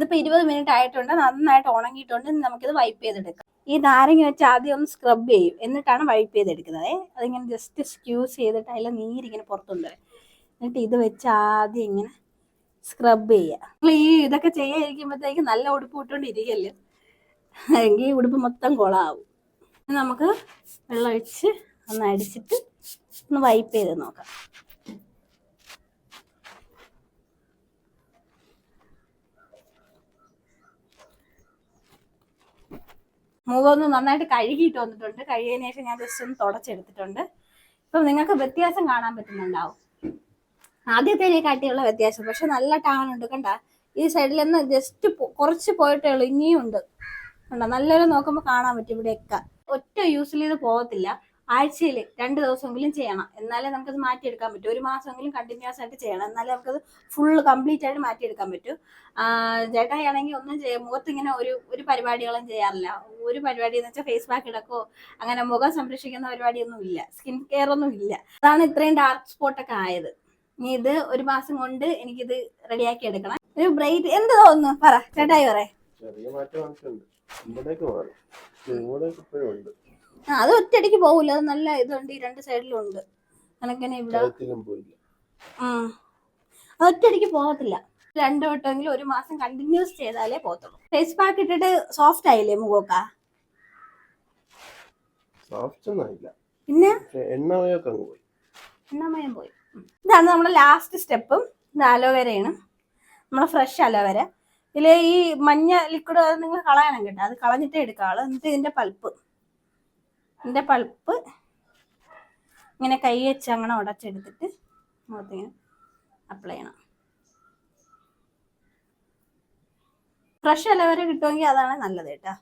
ഇതിപ്പോ ഇരുപത് മിനിറ്റ് ആയിട്ടുണ്ട്. നന്നായിട്ട് ഉണങ്ങിയിട്ടുണ്ട്. നമുക്കിത് വൈപ്പ് ചെയ്തെടുക്കാം. ഈ നാരങ്ങ വെച്ച് ആദ്യം ഒന്ന് സ്ക്രബ് ചെയ്യും. എന്നിട്ടാണ് വൈപ്പ് ചെയ്തെടുക്കുന്നത്. അതിങ്ങനെ ജസ്റ്റ് സ്ക്യൂസ് ചെയ്തിട്ട് അതിലെ നീരിങ്ങനെ പുറത്തുണ്ട്. എന്നിട്ട് ഇത് വെച്ച് ആദ്യം ഇങ്ങനെ സ്ക്രബ് ചെയ്യുക ഈ ഇതൊക്കെ ചെയ്യാതിരിക്കുമ്പോഴത്തേക്ക് നല്ല ഉടുപ്പ് ഇട്ടുകൊണ്ടിരിക്കല്ലേ? എങ്കിൽ ഉടുപ്പ് മൊത്തം കുളമാവും നമുക്ക് വെള്ളം ഒഴിച്ച് ഒന്ന് അടിച്ചിട്ട് ഒന്ന് വൈപ്പ് ചെയ്ത് നോക്കാം. മുഖമൊന്ന് നന്നായിട്ട് കഴുകിയിട്ട് വന്നിട്ടുണ്ട്. കഴുകിയതിന് ശേഷം ഞാൻ ജസ്റ്റ് ഒന്ന് തുടച്ചെടുത്തിട്ടുണ്ട്. ഇപ്പം നിങ്ങൾക്ക് വ്യത്യാസം കാണാൻ പറ്റുന്നുണ്ടാവും. ആദ്യത്തേനെ കാട്ടിയുള്ള വ്യത്യാസം. പക്ഷെ നല്ല ടാൻ ഉണ്ട് കണ്ട. ഈ സൈഡിൽ നിന്ന് ജസ്റ്റ് കുറച്ച് പോയിട്ടേ ഉള്ളൂ ഇനിയും ഉണ്ട്. കണ്ട? നല്ലൊരു നോക്കുമ്പോൾ കാണാൻ പറ്റും ഇവിടെയൊക്കെ. ഒറ്റ യൂസിൽ ഇത് പോകത്തില്ല. ആഴ്ചയിൽ രണ്ട് ദിവസമെങ്കിലും ചെയ്യണം. എന്നാലേ നമുക്കത് മാറ്റിയെടുക്കാൻ പറ്റും. ഒരു മാസമെങ്കിലും കണ്ടിന്യൂസ് ആയിട്ട് ചെയ്യണം. എന്നാലേ നമുക്കത് ഫുള്ള് കംപ്ലീറ്റ് ആയിട്ട് മാറ്റിയെടുക്കാൻ പറ്റും. ചേട്ടായാണെങ്കിൽ ഒന്നും ചെയ്യാം മുഖത്ത് ഇങ്ങനെ ഒരു ഒരു പരിപാടികളും ചെയ്യാറില്ല. ഒരു പരിപാടി എന്ന് വെച്ചാൽ ഫേസ് പാക്ക് ഇടക്കോ അങ്ങനെ മുഖം സംരക്ഷിക്കുന്ന പരിപാടിയൊന്നും ഇല്ല. സ്കിൻ കെയർ ഒന്നും ഇല്ല. അതാണ് ഇത്രയും ഡാർക്ക് സ്പോട്ടൊക്കെ ആയത്. ഇനി ഇത് ഒരു മാസം കൊണ്ട് എനിക്കിത് റെഡിയാക്കി എടുക്കണം. ഒരു ബ്രൈറ്റ് എന്ത് തോന്നുന്നു? പറ ചേട്ടായി പറ ചെറിയ മാറ്റം ഉണ്ട്. അത് ഒറ്റയടിക്ക് പോകില്ല അത് നല്ല ഇതുണ്ട് ഈ രണ്ട് സൈഡിലും ഉണ്ട്. അനക്കനെ ഇവിടെ ആ. അത് ഒറ്റയടിക്ക് പോകത്തില്ല. രണ്ടു വട്ടമെങ്കിലും ഒരു മാസം കണ്ടിന്യൂസ് ചെയ്താലേ പോകത്തുള്ളൂ. ഫേസ് പാക്ക് ഇട്ടിട്ട് സോഫ്റ്റ് ആയില്ലേ മുഖമൊക്കെ? പിന്നെ? എണ്ണമയൊക്കെ പോയി. എണ്ണമയം പോയി. ഇതാണ് നമ്മുടെ ലാസ്റ്റ് സ്റ്റെപ്പും ഇത് അലോവേരയാണ് നമ്മുടെ ഫ്രഷ് അലോവേര ഇതിൽ ഈ മഞ്ഞ ലിക്വിഡ് നിങ്ങൾ കളയണം കേട്ടോ. അത് കളഞ്ഞിട്ടേ എടുക്കാവുള്ളൂ. എന്നിട്ട് ഇതിന്റെ പൾപ്പ്. ഇതിന്റെ പൾപ്പ് ഇങ്ങനെ കൈ വെച്ച് അങ്ങനെ ഉടച്ചെടുത്തിട്ട് മുഖത്തിങ്ങനെ അപ്ലൈ ചെയ്യണം. ഫ്രഷ് അലോവേര കിട്ടുമെങ്കിൽ അതാണ് നല്ലത് കേട്ടോ.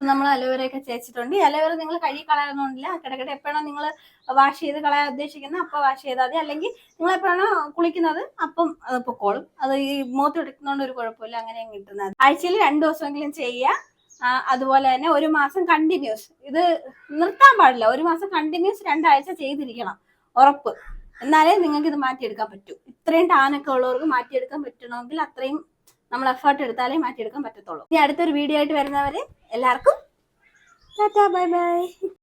നമ്മൾ അലോവേരയൊക്കെ ചേച്ചിട്ടുണ്ട് ഈ അലോവേര നിങ്ങൾ കഴുകി കളയാനൊന്നുമില്ല കിടക്കിടെ എപ്പോഴാണോ നിങ്ങൾ വാഷ് ചെയ്ത് കളയാൻ ഉദ്ദേശിക്കുന്നത് അപ്പോൾ വാഷ് ചെയ്താൽ മതി. അല്ലെങ്കിൽ നിങ്ങൾ എപ്പോഴാണോ കുളിക്കുന്നത് അപ്പം അത് പൊക്കോളും. അത് ഈ മുഖത്ത് എടുക്കുന്നതുകൊണ്ട് ഒരു കുഴപ്പമില്ല. അങ്ങനെ കിട്ടുന്നത് ആഴ്ചയിൽ രണ്ട് ദിവസമെങ്കിലും ചെയ്യുക. അതുപോലെ തന്നെ ഒരു മാസം കണ്ടിന്യൂസ് ഇത് നിർത്താൻ പാടില്ല. ഒരു മാസം കണ്ടിന്യൂസ് രണ്ടാഴ്ച ചെയ്തിരിക്കണം. ഉറപ്പ്. എന്നാലേ നിങ്ങൾക്ക് ഇത് മാറ്റിയെടുക്കാൻ പറ്റൂ. ഇത്രയും ടാനൊക്കെ ഉള്ളവർക്ക് മാറ്റിയെടുക്കാൻ പറ്റണമെങ്കിൽ അത്രയും നമ്മൾ എഫേർട്ട് എടുത്താലേ മാറ്റിയെടുക്കാൻ പറ്റത്തുള്ളൂ. ഇനി അടുത്തൊരു വീഡിയോ ആയിട്ട് വരുന്നവരെ എല്ലാവർക്കും ടാറ്റാ ബൈ ബൈ